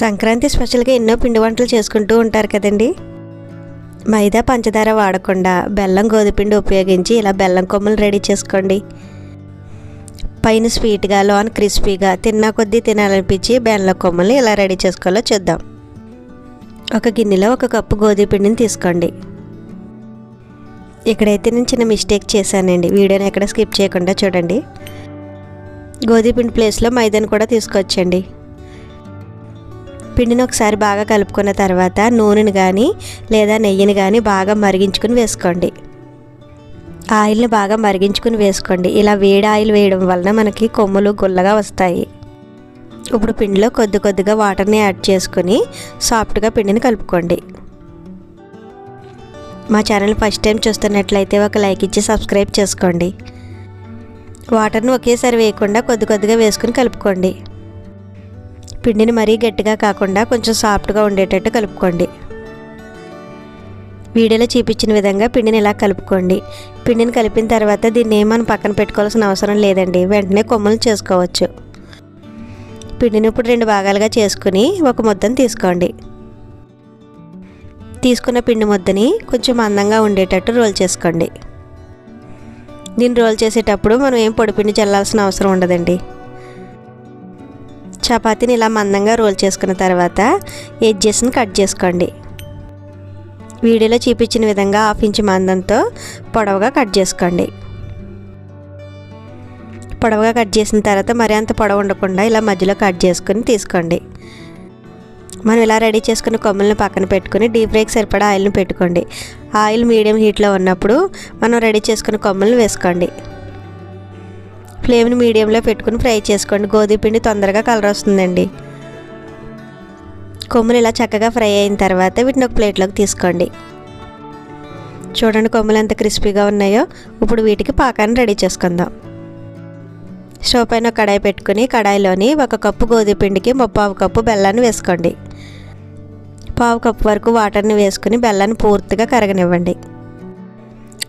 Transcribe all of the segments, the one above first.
సంక్రాంతి స్పెషల్గా ఎన్నో పిండి వంటలు చేసుకుంటూ ఉంటారు కదండి. మైదా పంచదార వాడకుండా బెల్లం గోధుపిండి ఉపయోగించి ఇలా బెల్లం కొమ్మలు రెడీ చేసుకోండి. పైన స్వీట్గా లోన్ క్రిస్పీగా తిన్నా కొద్దీ తినాలనిపించి బెల్లం కొమ్మల్ని ఎలా రెడీ చేసుకోవాలో చూద్దాం. ఒక గిన్నెలో ఒక కప్పు గోధుమ పిండిని తీసుకోండి. ఇక్కడైతే నేను చిన్న మిస్టేక్ చేశానండి. వీడియోని ఎక్కడ స్కిప్ చేయకుండా చూడండి. గోధుమ పిండి ప్లేస్లో మైదాని కూడా తీసుకొచ్చండి. పిండిని ఒకసారి బాగా కలుపుకున్న తర్వాత నూనెని కానీ లేదా నెయ్యిని కానీ బాగా మరిగించుకుని వేసుకోండి. ఆయిల్ని బాగా మరిగించుకుని వేసుకోండి. ఇలా వేడి ఆయిల్ వేయడం వలన మనకి కొమ్ములు గుల్లగా వస్తాయి. ఇప్పుడు పిండిలో కొద్ది కొద్దిగా వాటర్ని యాడ్ చేసుకుని సాఫ్ట్గా పిండిని కలుపుకోండి. మా ఛానల్ ఫస్ట్ టైం చూస్తున్నట్లయితే ఒక లైక్ ఇచ్చి సబ్స్క్రైబ్ చేసుకోండి. వాటర్ని ఒకేసారి వేయకుండా కొద్ది కొద్దిగా వేసుకుని కలుపుకోండి. పిండిని మరీ గట్టిగా కాకుండా కొంచెం సాఫ్ట్గా ఉండేటట్టు కలుపుకోండి. వీడియోలో చూపించిన విధంగా పిండిని ఇలా కలుపుకోండి. పిండిని కలిపిన తర్వాత దీన్ని మనం పక్కన పెట్టుకోవాల్సిన అవసరం లేదండి. వెంటనే కొమ్మలు చేసుకోవచ్చు. పిండిని ఇప్పుడు రెండు భాగాలుగా చేసుకుని ఒక ముద్దను తీసుకోండి. తీసుకున్న పిండి ముద్దని కొంచెం అందంగా ఉండేటట్టు రోల్ చేసుకోండి. దీన్ని రోల్ చేసేటప్పుడు మనం ఏం పొడిపిండి చల్లాల్సిన అవసరం ఉండదండి. చపాతీని ఇలా మందంగా రోల్ చేసుకున్న తర్వాత ఎడ్జెస్ని కట్ చేసుకోండి. వీడియోలో చూపించిన విధంగా హాఫ్ ఇంచ్ మందంతో పొడవుగా కట్ చేసుకోండి. పొడవుగా కట్ చేసిన తర్వాత మరి అంత పొడవు ఉండకుండా ఇలా మధ్యలో కట్ చేసుకుని తీసుకోండి. మనం ఇలా రెడీ చేసుకున్న కొమ్మల్ని పక్కన పెట్టుకుని డీప్ ఫ్రైకి సరిపడా ఆయిల్ని పెట్టుకోండి. ఆయిల్ మీడియం హీట్లో ఉన్నప్పుడు మనం రెడీ చేసుకున్న కొమ్మల్ని వేసుకోండి. ఫ్లేమ్ని మీడియంలో పెట్టుకుని ఫ్రై చేసుకోండి. గోధుమ పిండి తొందరగా కలర్ వస్తుందండి. కొమ్ములు ఇలా చక్కగా ఫ్రై అయిన తర్వాత వీటిని ఒక ప్లేట్లోకి తీసుకోండి. చూడండి కొమ్ములు ఎంత క్రిస్పీగా ఉన్నాయో. ఇప్పుడు వీటికి పాకాన్ని రెడీ చేసుకుందాం. స్టవ్ పైన ఒక కడాయి పెట్టుకుని కడాయిలోని ఒక కప్పు గోధుమ పిండికి ముప్పావు కప్పు బెల్లాన్ని వేసుకోండి. పావు కప్పు వరకు వాటర్ని వేసుకుని బెల్లాన్ని పూర్తిగా కరగనివ్వండి.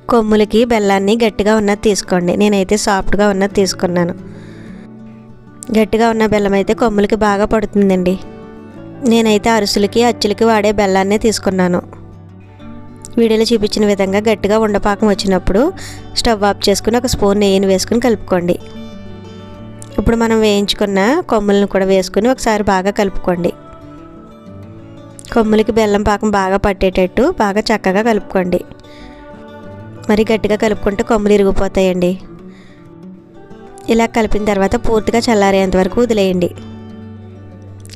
కొమ్ములకి బెల్లాన్ని గట్టిగా ఉన్నది తీసుకోండి. నేనైతే సాఫ్ట్గా ఉన్నది తీసుకున్నాను. గట్టిగా ఉన్న బెల్లం అయితే కొమ్ములకి బాగా పడుతుందండి. నేనైతే అరుసులకి అచ్చులకి వాడే బెల్లాన్నే తీసుకున్నాను. వీడియోలో చూపించిన విధంగా గట్టిగా ఉండపాకం వచ్చినప్పుడు స్టవ్ ఆఫ్ చేసుకుని ఒక స్పూన్ నెయ్యిని వేసుకుని కలుపుకోండి. ఇప్పుడు మనం వేయించుకున్న కొమ్ములను కూడా వేసుకుని ఒకసారి బాగా కలుపుకోండి. కొమ్ములకి బెల్లం పాకం బాగా పట్టేటట్టు బాగా చక్కగా కలుపుకోండి. మరి గట్టిగా కలుపుకుంటే కొమ్మలు ఇరిగిపోతాయండి. ఇలా కలిపిన తర్వాత పూర్తిగా చల్లారేంత వరకు వదిలేయండి.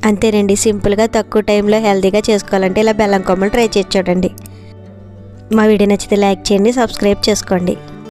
అంతేనండి సింపుల్గా తక్కువ టైంలో హెల్తీగా చేసుకోవాలంటే ఇలా బెల్లం కొమ్మలు ట్రై చేసి చూడండి. మా వీడియో నచ్చితే లైక్ చేయండి సబ్స్క్రైబ్ చేసుకోండి.